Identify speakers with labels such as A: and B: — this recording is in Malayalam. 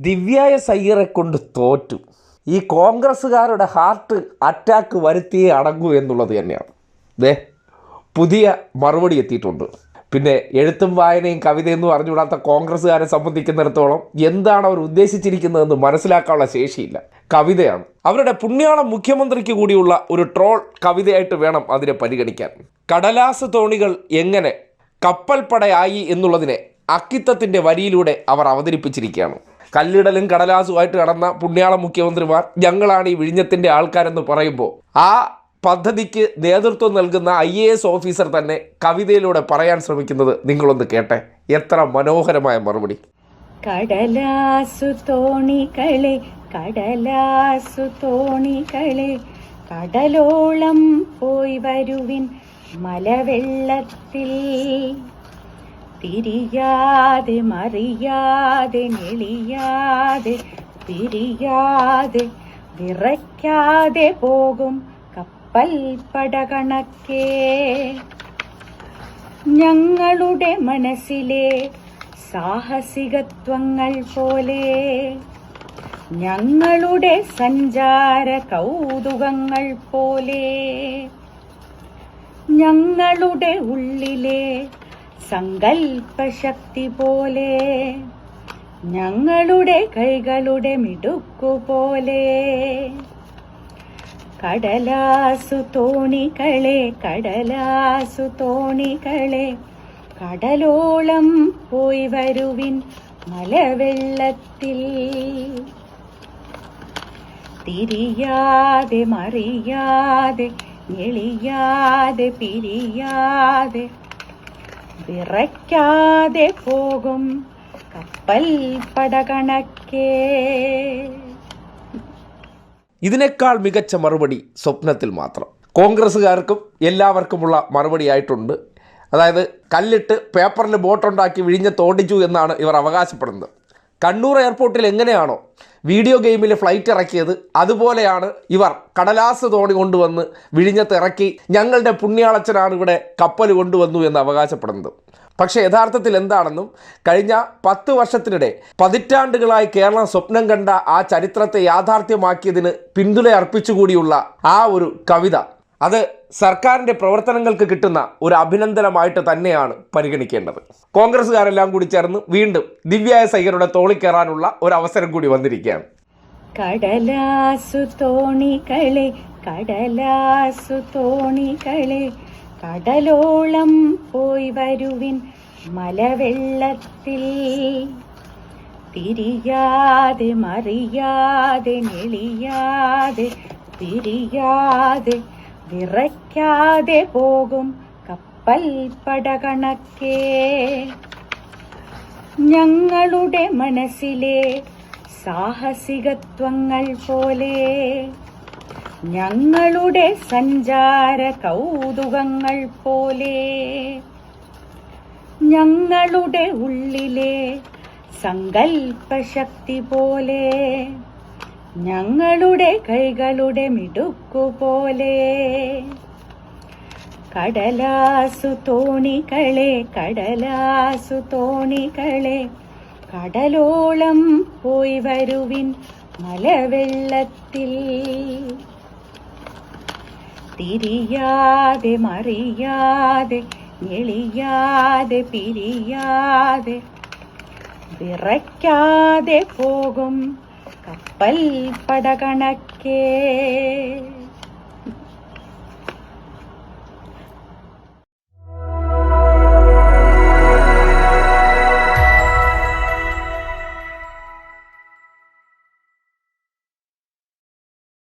A: ദിവ്യായ സയ്യറെ കൊണ്ട് തോറ്റു. ഈ കോൺഗ്രസ്സുകാരുടെ ഹാർട്ട് അറ്റാക്ക് വരുത്തിയേ അടങ്ങൂ എന്നുള്ളത് തന്നെയാണ്. ദേ പുതിയ മറുപടി എത്തിയിട്ടുണ്ട്. പിന്നെ എഴുത്തും വായനയും കവിതയെന്നും അറിഞ്ഞുകൂടാത്ത കോൺഗ്രസ്സുകാരെ സംബന്ധിക്കുന്നിടത്തോളം എന്താണ് അവർ ഉദ്ദേശിച്ചിരിക്കുന്നതെന്ന് മനസ്സിലാക്കാനുള്ള ശേഷിയില്ല. കവിതയാണ്. അവരുടെ പുണ്യാളം മുഖ്യമന്ത്രിക്ക് കൂടിയുള്ള ഒരു ട്രോൾ കവിതയായിട്ട് വേണം അതിനെ പരിഗണിക്കാൻ. കടലാസ് തോണികൾ എങ്ങനെ കപ്പൽപ്പടയായി എന്നുള്ളതിനെ അക്കിത്തത്തിന്റെ വരിയിലൂടെ അവർ അവതരിപ്പിച്ചിരിക്കുകയാണ്. കല്ലിടലും കടലാസുമായിട്ട് കടന്ന പുണ്യാള മുഖ്യമന്ത്രിമാർ ഞങ്ങളാണ് ഈ വിഴിഞ്ഞത്തിന്റെ ആൾക്കാരെന്ന് പറയുമ്പോൾ ആ പദ്ധതിക്ക് നേതൃത്വം നൽകുന്ന ഐ എ എസ് ഓഫീസർ തന്നെ കവിതയിലൂടെ പറയാൻ ശ്രമിക്കുന്നത് നിങ്ങളൊന്ന് കേട്ടെ. എത്ര മനോഹരമായ മറുപടി.
B: കടലാസു തോണികളെ കടലാസു തോണികളെ കടലോളം പോയി വരുവിൻ മലവെള്ളത്തിൽ. തിരിയാതെ മറിയാതെ നെളിയാതെ തിരിയാതെ വിറയ്ക്കാതെ പോകും കപ്പൽ പടകണക്കേ. ഞങ്ങളുടെ മനസ്സിലെ സാഹസികത്വങ്ങൾ പോലെ ഞങ്ങളുടെ സഞ്ചാര കൗതുകങ്ങൾ പോലെ ഞങ്ങളുടെ ഉള്ളിലെ സങ്കൽപ്പശക്തി പോലെ ഞങ്ങളുടെ കൈകളുടെ മിടുക്കുപോലെ കടലാസു തോണികളെ കടലാസു തോണികളെ കടലോളം പോയി വരുവിൻ മലവെള്ളത്തിൽ. തിരിയാതെ മറിയാതെ ഞെളിയാതെ പിരിയാതെ വിറയ്ക്കാതെ പോകും. കപ്പൽ പടകണക്കേ.
A: ഇതിനേക്കാൾ മികച്ച മറുപടി സ്വപ്നത്തിൽ മാത്രം. കോൺഗ്രസ്സുകാർക്കും എല്ലാവർക്കുമുള്ള മറുപടിയായിട്ടുണ്ട്. അതായത് കല്ലിട്ട് പേപ്പറിൽ ബോട്ടുണ്ടാക്കി വിഴിഞ്ഞ് തോണ്ടിച്ചു എന്നാണ് ഇവർ അവകാശപ്പെടുന്നത്. കണ്ണൂർ എയർപോർട്ടിൽ എങ്ങനെയാണോ വീഡിയോ ഗെയിമിൽ ഫ്ലൈറ്റ് ഇറക്കിയത് അതുപോലെയാണ് ഇവർ കടലാസ് തോണി കൊണ്ടുവന്ന് വിഴിഞ്ഞത്ത് ഇറക്കി ഞങ്ങളുടെ പുണ്യാളച്ചനാണ് ഇവിടെ കപ്പൽ കൊണ്ടുവന്നു എന്ന് അവകാശപ്പെടുന്നത്. പക്ഷേ യഥാർത്ഥത്തിൽ എന്താണെന്നും കഴിഞ്ഞ പത്ത് വർഷത്തിനിടെ പതിറ്റാണ്ടുകളായി കേരളം സ്വപ്നം കണ്ട ആ ചരിത്രത്തെ യാഥാർത്ഥ്യമാക്കിയതിന് പിന്തുണ അർപ്പിച്ചുകൂടിയുള്ള ആ ഒരു കവിത അത് സർക്കാരിന്റെ പ്രവർത്തനങ്ങൾക്ക് കിട്ടുന്ന ഒരു അഭിനന്ദനമായിട്ട് തന്നെയാണ് പരിഗണിക്കേണ്ടത്. കോൺഗ്രസ്സുകാരെല്ലാം കൂടി ചേർന്ന് വീണ്ടും ദിവ്യായ സൈകരുടെ തോളി കയറാനുള്ള ഒരു അവസരം കൂടി വന്നിരിക്കുകയാണ്.
B: കടലാസു കടലാസു കടലോളം പോയി വരുവിൻ മലവെള്ളത്തിൽ. തിരിയാതെ മറിയാതെ നെളിയാതെ പിരിയാതെ വിറയ്ക്കാതെ പോകും കപ്പൽ പടകണക്കേ. ഞങ്ങളുടെ മനസ്സിലെ സാഹസികത്വങ്ങൾ പോലെ ഞങ്ങളുടെ സഞ്ചാര കൗതുകങ്ങൾ പോലെ ഞങ്ങളുടെ ഉള്ളിലെ സങ്കൽപ്പശക്തി പോലെ ഞങ്ങളുടെ കൈകളുടെ മിടുക്കു പോലെ കടലാസു തോണികളെ കടലാസു തോണികളെ കടലോളം പോയി വരുവിൻ മലവെള്ളത്തിൽ. തിരിയാതെ മറിയാതെ ഞെളിയാതെ പിരിയാതെ വിറയ്ക്കാതെ പോകും കപ്പൽ പടകണക്കേ